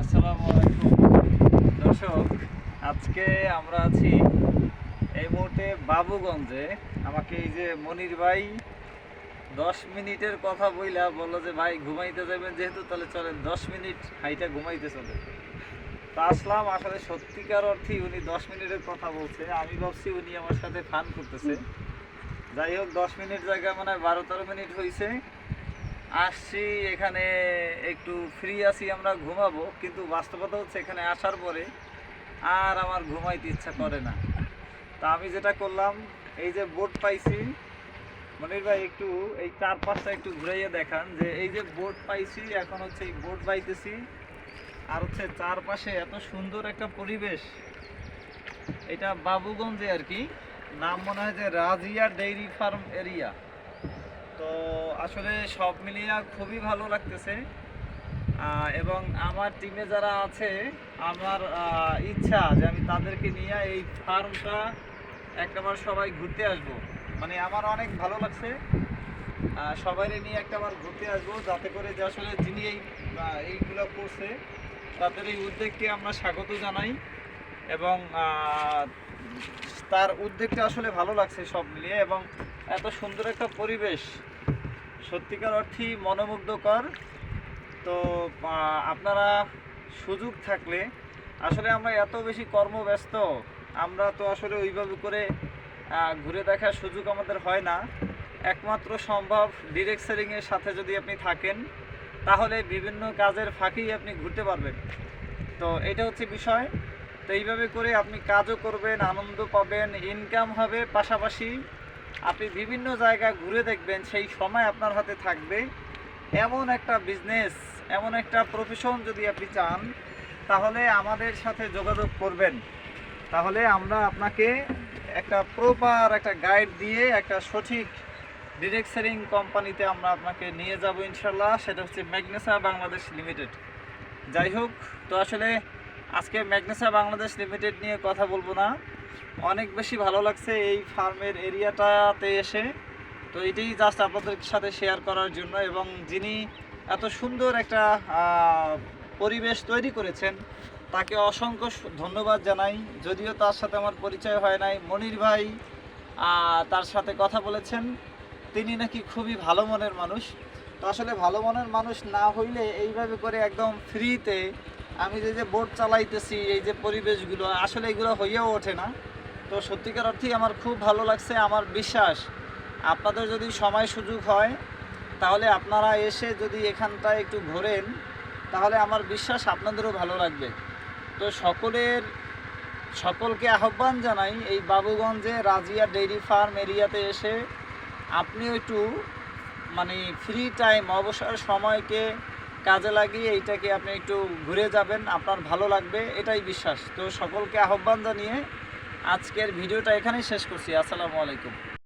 আসসালামু আলাইকুম। দর্শক, আজকে আমরা আছি এই মুহূর্তে বাবুগঞ্জে। আমাকে এই যে মনির ভাই দশ মিনিটের কথা বইলা বলল যে, ভাই, ঘুমাইতে যাবেন যেহেতু, তাহলে চলেন, দশ মিনিট হাইটা ঘুমাইতে চলে তা আসলাম, আসলে সত্যিকার অর্থেই উনি দশ মিনিটের কথা বলছে। আমি ভাবছি উনি আমার সাথে ফান করতেছে। যাই হোক, দশ মিনিট জায়গায় মনে বারো তেরো মিনিট হয়েছে আসছি, এখানে একটু ফ্রি আছি, আমরা ঘুমাবো, কিন্তু বাস্তবতা হচ্ছে এখানে আসার পরে আর আমার ঘুমাইতে ইচ্ছা করে না। তা আমি যেটা করলাম, এই যে বোট পাইছি, মনির ভাই একটু এই চার পাঁচটা একটু ঘুরাইয়ে দেখান যে এই যে বোট পাইছি, এখন হচ্ছে এই বোট বাইতেছি, আর হচ্ছে চারপাশে এত সুন্দর একটা পরিবেশ। এটা বাবুগঞ্জে আর কি, নাম মনে হয় যে রাজিয়া ডেইরি ফার্ম এরিয়া। তো আসলে সব মিলিয়ে খুবই ভালো লাগতেছে। এবং আমার টিমে যারা আছে আমার ইচ্ছা যে আমি তাদেরকে নিয়ে এই ফার্মটা একটাবার সবাই ঘুরতে আসব। মানে আমার অনেক ভালো লাগছে। আহ, সবাইকে নিয়ে একটাবার ঘুরতে আসব যাতে করে যে আসলে যিনি এই এইগুলো করছে তাদের এই উদ্যোগকে আমরা স্বাগত জানাই। এবং তার উদ্যোগটা আসলে ভালো লাগছে সব মিলিয়ে। এবং এত সুন্দর একটা পরিবেশ সত্যিকার অর্থেই মনোমুগ্ধকর। তো আপনারা সুযোগ থাকলে, আসলে আমরা এত বেশি কর্মব্যস্ত, আমরা তো আসলে ওইভাবে করে ঘুরে দেখার সুযোগ আমাদের হয় না। একমাত্র সম্ভব ডিরেক্ট সেলিংয়ের সাথে যদি আপনি থাকেন, তাহলে বিভিন্ন কাজের ফাঁকেই আপনি ঘুরতে পারবেন। তো, এটা হচ্ছে বিষয়। তো, এইভাবে করে আপনি কাজও করবেন, আনন্দ পাবেন ইনকাম হবে পাশাপাশি আপনি বিভিন্ন জায়গা ঘুরে দেখবেন সেই সময় আপনার হাতে থাকবে এমন একটা বিজনেস এমন একটা প্রফেশন যদি আপনি চান, তাহলে আমাদের সাথে যোগাযোগ করবেন। তাহলে আমরা আপনাকে একটা প্রপার একটা গাইড দিয়ে একটা সঠিক ডিরেক্ট কোম্পানিতে আমরা আপনাকে নিয়ে যাব ইনশাল্লাহ সেটা হচ্ছে ম্যাগনেসা বাংলাদেশ লিমিটেড যাই হোক, তো আসলে আজকে ম্যাগনেসা বাংলাদেশ লিমিটেড নিয়ে কথা বলব না। অনেক বেশি ভালো লাগছে এই ফার্মের এরিয়াটাতে এসে। তো এটাই জাস্ট আপনাদের সাথে শেয়ার করার জন্য এবং যিনি এত সুন্দর একটা পরিবেশ তৈরি করেছেন, তাকে অসংখ্য ধন্যবাদ জানাই। যদিও তার সাথে আমার পরিচয় হয় নাই, মনির ভাই তার সাথে কথা বলেছেন। তিনি নাকি খুবই ভালো মনের মানুষ। তো আসলে ভালো মনের মানুষ না হইলে এইভাবে করে একদম ফ্রিতে আমি যে যে বোট চালাইতেছি, এই যে পরিবেশগুলো, আসলে এগুলো হইয়াও ওঠে না। তো সত্যিকার অর্থেই আমার খুব ভালো লাগছে, আমার বিশ্বাস। আপনাদের যদি সময় সুযোগ হয়, তাহলে আপনারা এসে যদি এখানটায় একটু ঘোরেন, তাহলে আমার বিশ্বাস আপনাদেরও ভালো লাগবে। তো সকলের, সকলকে আহ্বান জানাই, এই বাবুগঞ্জে রাজিয়া ডেইরি ফার্ম এরিয়াতে এসে আপনিও একটু মানে ফ্রি টাইম অবসর সময়কে কাজে লাগিয়ে এইটাকে আপনি একটু ঘুরে যাবেন, আপনার ভালো লাগবে, এটাই বিশ্বাস। তো সকলকে আহ্বান জানিয়ে আজকের ভিডিওটা এখানেই শেষ করছি। আসসালামু আলাইকুম।